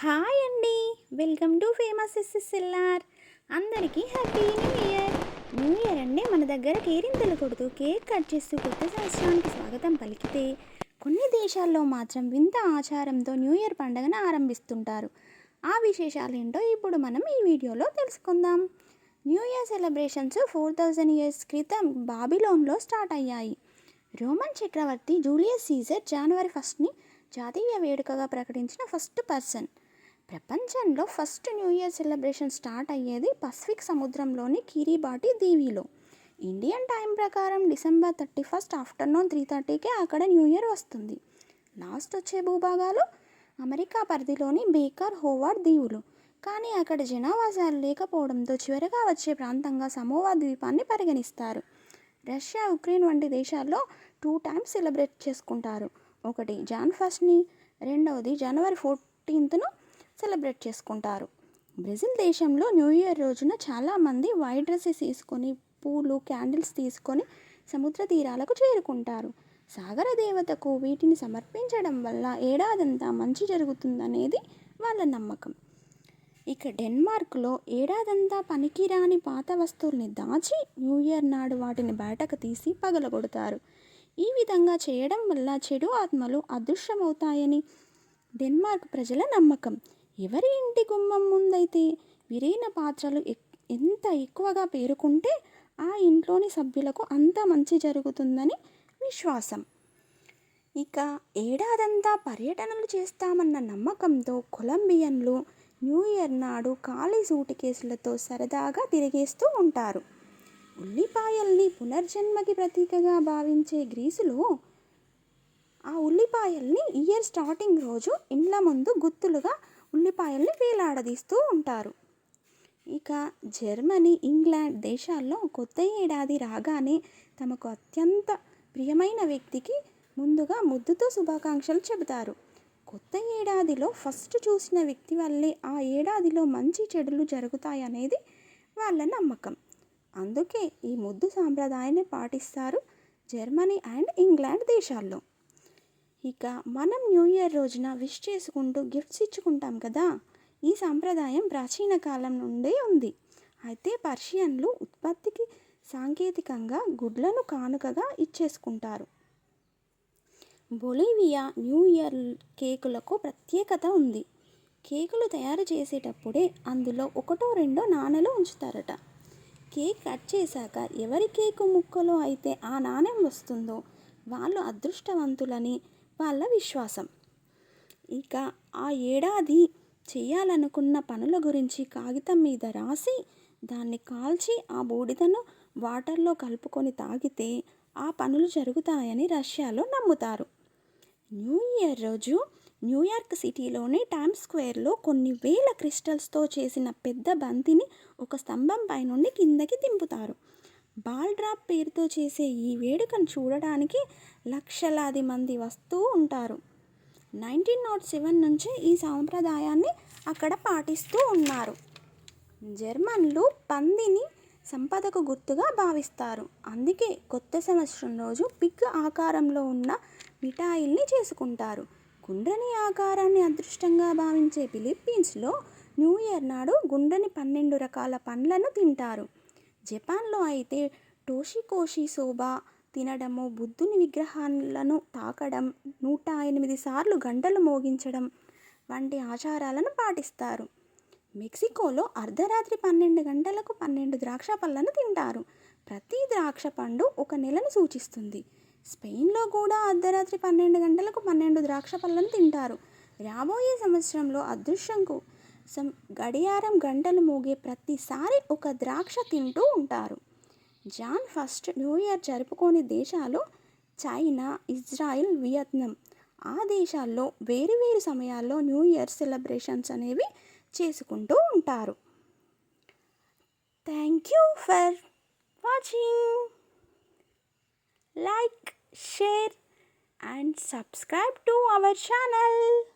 Hi అండి. Welcome to famous SSLR. అందరికీ happy new year. New year అంటే మన దగ్గర కేరింతలు కొడుతూ కేక్ కట్ చేస్తూ కొత్త సంవత్సరానికి స్వాగతం పలికితే కొన్ని దేశాల్లో మాత్రం వింత ఆచారంతో న్యూ ఇయర్ పండుగను ఆరంభిస్తుంటారు. ఆ విశేషాలు ఏంటో ఇప్పుడు మనం ఈ వీడియోలో తెలుసుకుందాం. New year celebrations four thousand years క్రితం బాబిలోన్లో స్టార్ట్ అయ్యాయి. రోమన్ చక్రవర్తి జూలియస్ సీజర్ జనవరి ఫస్ట్ని జాతీయ వేడుకగా ప్రకటించిన ఫస్ట్ పర్సన్. ప్రపంచంలో first new year celebration start అయ్యేది పసిఫిక్ సముద్రంలోని కిరిబాటి దీవిలో. ఇండియన్ టైం ప్రకారం December thirty first afternoon three థర్టీకే అక్కడ న్యూ ఇయర్ వస్తుంది. లాస్ట్ వచ్చే భూభాగాలు అమెరికా పరిధిలోని బేకర్ హోవార్డ్ దీవులు. కానీ అక్కడ జనావాసాలు లేకపోవడంతో చివరగా వచ్చే ప్రాంతంగా సమోవా ద్వీపాన్ని పరిగణిస్తారు. రష్యా ఉక్రెయిన్ వంటి దేశాల్లో టూ టైమ్స్ సెలబ్రేట్ చేసుకుంటారు. ఒకటి జాన్ ఫస్ట్ని రెండవది జనవరి ఫోర్టీన్త్ను సెలబ్రేట్ చేసుకుంటారు. బ్రెజిల్ దేశంలో న్యూ ఇయర్ రోజున చాలామంది వైట్ డ్రెస్సెస్ తీసుకొని పూలు క్యాండిల్స్ తీసుకొని సముద్ర తీరాలకు చేరుకుంటారు. సాగర దేవతకు వీటిని సమర్పించడం వల్ల ఏడాదంతా మంచి జరుగుతుందనేది వాళ్ళ నమ్మకం. ఇక డెన్మార్క్లో ఏడాదంతా పనికిరాని పాత వస్తువుల్ని దాచి న్యూ ఇయర్ నాడు వాటిని బయటకు తీసి పగలగొడతారు. ఈ విధంగా చేయడం వల్ల చెడు ఆత్మలు అదృశ్యమవుతాయని డెన్మార్క్ ప్రజల నమ్మకం. ఎవరి ఇంటి గుమ్మం ముందైతే విరైన పాత్రలు ఎంత ఎక్కువగా పేరుకుంటే ఆ ఇంట్లోని సభ్యులకు అంత మంచి జరుగుతుందని విశ్వాసం. ఇక ఏడాదంతా పర్యటనలు చేస్తామన్న నమ్మకంతో కొలంబియన్లు న్యూ ఇయర్ నాడు ఖాళీ సూటి కేసులతో సరదాగా తిరిగేస్తూ ఉంటారు. ఉల్లిపాయల్ని పునర్జన్మకి ప్రతీకగా భావించే గ్రీసులో ఆ ఉల్లిపాయల్ని ఇయర్ స్టార్టింగ్ రోజు ఇండ్ల ముందు గుత్తులుగా ఉల్లిపాయల్ని వేలాడదీస్తూ ఉంటారు. ఇక జర్మనీ ఇంగ్లాండ్ దేశాల్లో కొత్త ఏడాది రాగానే తమకు అత్యంత ప్రియమైన వ్యక్తికి ముందుగా ముద్దుతో శుభాకాంక్షలు చెబుతారు. కొత్త ఏడాదిలో ఫస్ట్ చూసిన వ్యక్తి వల్లే ఆ ఏడాదిలో మంచి చెడులు జరుగుతాయనేది వాళ్ళ నమ్మకం. అందుకే ఈ ముద్దు సాంప్రదాయాన్ని పాటిస్తారు జర్మనీ అండ్ ఇంగ్లాండ్ దేశాల్లో. ఇక మనం న్యూ ఇయర్ రోజున విష్ చేసుకుంటూ గిఫ్ట్స్ ఇచ్చుకుంటాం కదా? ఈ సాంప్రదాయం ప్రాచీన కాలం నుండే ఉంది. అయితే పర్షియన్లు ఉత్పత్తికి సాంకేతికంగా గుడ్లను కానుకగా ఇచ్చేసుకుంటారు. బొలీవియా న్యూ ఇయర్ కేకులకు ప్రత్యేకత ఉంది. కేకులు తయారు చేసేటప్పుడే అందులో ఒకటో రెండో నాణెలు ఉంచుతారట. కేక్ కట్ చేశాక ఎవరి కేకు ముక్కలో అయితే ఆ నాణెం వస్తుందో వాళ్ళు అదృష్టవంతులని వాళ్ళ విశ్వాసం. ఇక ఆ ఏడాది చేయాలనుకున్న పనుల గురించి కాగితం మీద రాసి దాన్ని కాల్చి ఆ బూడిదను వాటర్లో కలుపుకొని తాగితే ఆ పనులు జరుగుతాయని రష్యాలో నమ్ముతారు. న్యూ ఇయర్ రోజు న్యూయార్క్ సిటీలోని టైమ్ స్క్వేర్లో కొన్ని వేల క్రిస్టల్స్తో చేసిన పెద్ద బంతిని ఒక స్తంభం పై నుండి కిందకి దింపుతారు. బాల్ డ్రాప్ పేరుతో చేసే ఈ వేడుకను చూడడానికి లక్షలాది మంది వస్తూ ఉంటారు. నైన్టీన్ నాట్ సెవెన్ నుంచి ఈ సాంప్రదాయాన్ని అక్కడ పాటిస్తూ ఉన్నారు. జర్మన్లు పందిని సంపదకు గుర్తుగా భావిస్తారు. అందుకే కొత్త సంవత్సరం రోజు పిగ్ ఆకారంలో ఉన్న మిఠాయిల్ని చేసుకుంటారు. గుండ్రని ఆకారాన్ని అదృష్టంగా భావించే ఫిలిప్పీన్స్లో న్యూ ఇయర్ నాడు గుండ్రని పన్నెండు రకాల పండ్లను తింటారు. జపాన్లో అయితే టోషికోషి సోబా తినడము బుద్ధుని విగ్రహాలను తాకడం నూట ఎనిమిది సార్లు గంటలు మోగించడం వంటి ఆచారాలను పాటిస్తారు. మెక్సికోలో అర్ధరాత్రి పన్నెండు గంటలకు పన్నెండు ద్రాక్ష పళ్ళను తింటారు. ప్రతి ద్రాక్ష పండు ఒక నెలను సూచిస్తుంది. స్పెయిన్లో కూడా అర్ధరాత్రి పన్నెండు గంటలకు పన్నెండు ద్రాక్ష పళ్ళను తింటారు. రాబోయే సంవత్సరంలో అదృశ్యంకు సం గడియారం గంటలు మోగే ప్రతిసారి ఒక ద్రాక్ష తింటూ ఉంటారు. జాన్ ఫస్ట్ న్యూ ఇయర్ జరుపుకోని దేశాలు చైనా ఇజ్రాయిల్ వియత్నాం. ఆ దేశాల్లో వేరు వేరు సమయాల్లో న్యూ ఇయర్ సెలబ్రేషన్స్ అనేవి చేసుకుంటూ ఉంటారు. Thank you for watching. Like share and subscribe to our channel.